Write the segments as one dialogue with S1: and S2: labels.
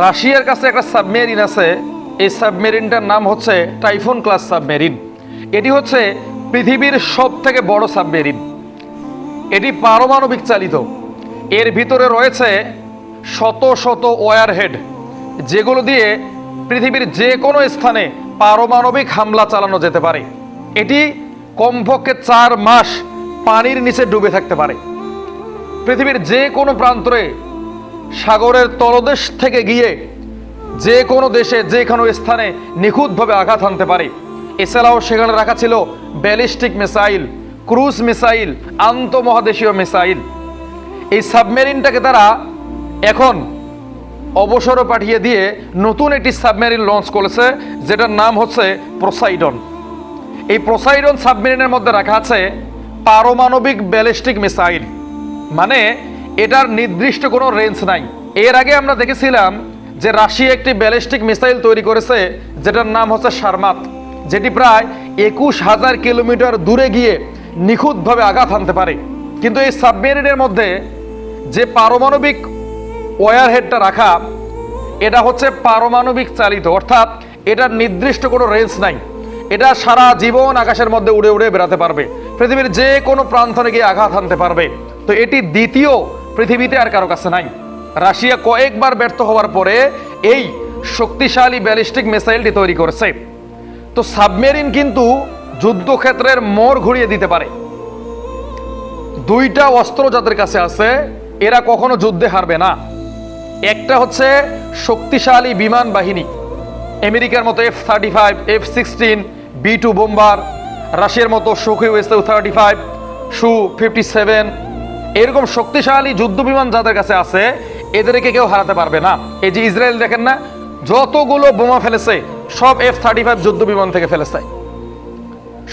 S1: রাশিয়ার কাছে একটা সাবমেরিন আছে। এই সাবমেরিনটার নাম হচ্ছে টাইফুন ক্লাস সাবমেরিন। এটি হচ্ছে পৃথিবীর সব থেকে বড় সাবমেরিন। এটি পারমাণবিক চালিত। এর ভিতরে রয়েছে শত শত ওয়ারহেড, যেগুলো দিয়ে পৃথিবীর যে কোনো স্থানে পারমাণবিক হামলা চালানো যেতে পারে। এটি কমপক্ষে চার মাস পানির নিচে ডুবে থাকতে পারে। পৃথিবীর যে কোনো প্রান্তরে সাগরের তলদেশ থেকে গিয়ে যে কোনো দেশে, যে কোনো স্থানে নিখুঁতভাবে আঘাত হানতে পারে। এছাড়াও সেখানে রাখা ছিল ব্যালিস্টিক মিসাইল, ক্রুজ মিসাইল, আন্তঃমহাদেশীয় মিসাইল। এই সাবমেরিনটাকে তারা এখন অবসরও পাঠিয়ে দিয়ে নতুন একটি সাবমেরিন লঞ্চ করেছে, যেটার নাম হচ্ছে প্রোসাইডন। এই প্রোসাইডন সাবমেরিনের মধ্যে রাখা আছে পারমাণবিক ব্যালিস্টিক মিসাইল মানে এটার নির্দিষ্ট কোনো রেঞ্জ নাই। এর আগে আমরা দেখেছিলাম যে রাশিয়া একটি ব্যালিস্টিক মিসাইল তৈরি করেছে, যেটার নাম হচ্ছে সারমাত, যেটি প্রায় একুশ হাজার কিলোমিটার দূরে গিয়ে নিখুঁতভাবে আঘাত হানতে পারে। কিন্তু এই সাবমেরিনের মধ্যে যে পারমাণবিক ওয়ারহেডটা রাখা, এটা হচ্ছে পারমাণবিক চালিত, অর্থাৎ এটার নির্দিষ্ট কোনো রেঞ্জ নাই। এটা সারা জীবন আকাশের মধ্যে উড়ে উড়ে বেড়াতে পারবে। পৃথিবীর যে কোনো প্রান্তরে গিয়ে আঘাত হানতে পারবে। তো এটি দ্বিতীয় পৃথিবীতে আর কারও কাছে নাই। রাশিয়া কয়েকবার ব্যর্থ হওয়ার পরে এই শক্তিশালী ব্যালিস্টিক মিসাইলটি তৈরি করেছে। তো সাবমেরিন কিন্তু যুদ্ধক্ষেত্রের মোড় ঘুরিয়ে দিতে পারে। দুইটা অস্ত্র যাদের কাছে আছে, এরা কখনো যুদ্ধে হারবে না। একটা হচ্ছে শক্তিশালী বিমান বাহিনী। আমেরিকার মতো F thirty five F sixteen B two bomber রাশিয়ার মতো Sukhoi S thirty five Su fifty seven এরকম শক্তিশালী যুদ্ধ বিমান যাদের কাছে আছে, এদেরকে কেউ হারাতে পারবে না। এই যে ইসরায়েল দেখেন না, যতগুলো বোমা ফেলেছে, সব এফ থার্টি ফাইভ যুদ্ধ বিমান থেকে ফেলেছে।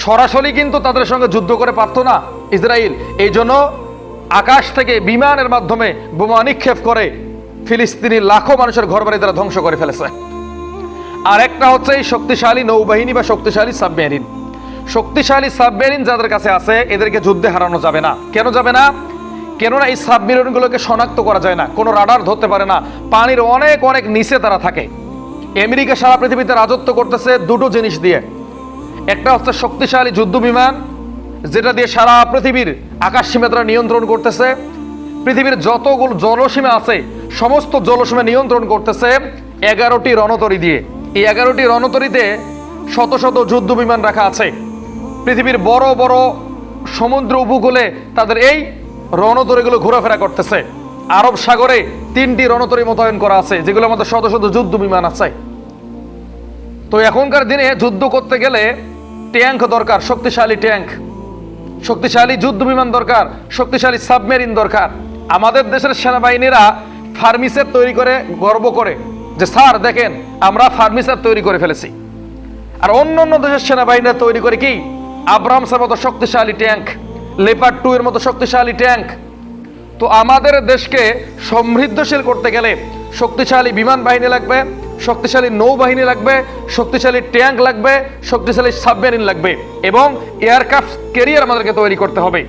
S1: সরাসরি কিন্তু তাদের সঙ্গে যুদ্ধ করে পারতো না ইসরায়েল। এই জন্য আকাশ থেকে বিমানের মাধ্যমে বোমা নিক্ষেপ করে ফিলিস্তিনি লাখো মানুষের ঘরবাড়ি তারা ধ্বংস করে ফেলেছে। আর একটা হচ্ছে এই শক্তিশালী নৌবাহিনী বা শক্তিশালী সাবমেরিন। শক্তিশালী সাবমেরিন যাদের কাছে আছে, এদেরকে যুদ্ধে হারানো যাবে না। কেন যাবে না? কেননা এই সাবমেরিনগুলোকে শনাক্ত করা যায় না, কোনো রাডার ধরতে পারে না, পানির অনেক অনেক নিচে তারা থাকে। আমেরিকা সারা পৃথিবীতে রাজত্ব করতেছে দুটো জিনিস দিয়ে। একটা হচ্ছে শক্তিশালী যুদ্ধ বিমান যেটা দিয়ে সারা পৃথিবীর আকাশ সীমা তারা নিয়ন্ত্রণ করতেছে। পৃথিবীর যতগুলো জলসীমা আছে, সমস্ত জলসীমা নিয়ন্ত্রণ করতেছে এগারোটি রণতরী দিয়ে। এই এগারোটি রণতরীতে শত শত যুদ্ধ বিমান রাখা আছে। পৃথিবীর বড় বড় সমুদ্র উপকূলে তাদের এই রণতরীগুলো ঘোরাফেরা করতেছে। আরব সাগরে তিনটি রণতরী মোতায়েন করা আছে যেগুলোর মধ্যে শত শত যুদ্ধ বিমান আছে। তো এখনকার দিনে যুদ্ধ করতে গেলে ট্যাঙ্ক দরকার, শক্তিশালী ট্যাঙ্ক। শক্তিশালী যুদ্ধ বিমান দরকার, শক্তিশালী সাবমেরিন দরকার। আমাদের দেশের সেনাবাহিনীরা ফার্মিসের তৈরি করে গর্ব করে যে, স্যার, দেখেন, আমরা ফার্মিসার তৈরি করে ফেলেছি। আর অন্য অন্য দেশের সেনাবাহিনীরা তৈরি করে কি? আব্রামসের মতো শক্তিশালী ট্যাঙ্ক। লেপার টু এর মতো শক্তিশালী ট্যাঙ্ক তো আমাদের দেশকে সমৃদ্ধশীল করতে গেলে শক্তিশালী বিমান বাহিনী লাগবে, শক্তিশালী নৌবাহিনী লাগবে, শক্তিশালী ট্যাঙ্ক লাগবে, শক্তিশালী সাবমেরিন লাগবে এবং এয়ারক্রাফট কেরিয়ার আমাদেরকে তৈরি করতে হবে।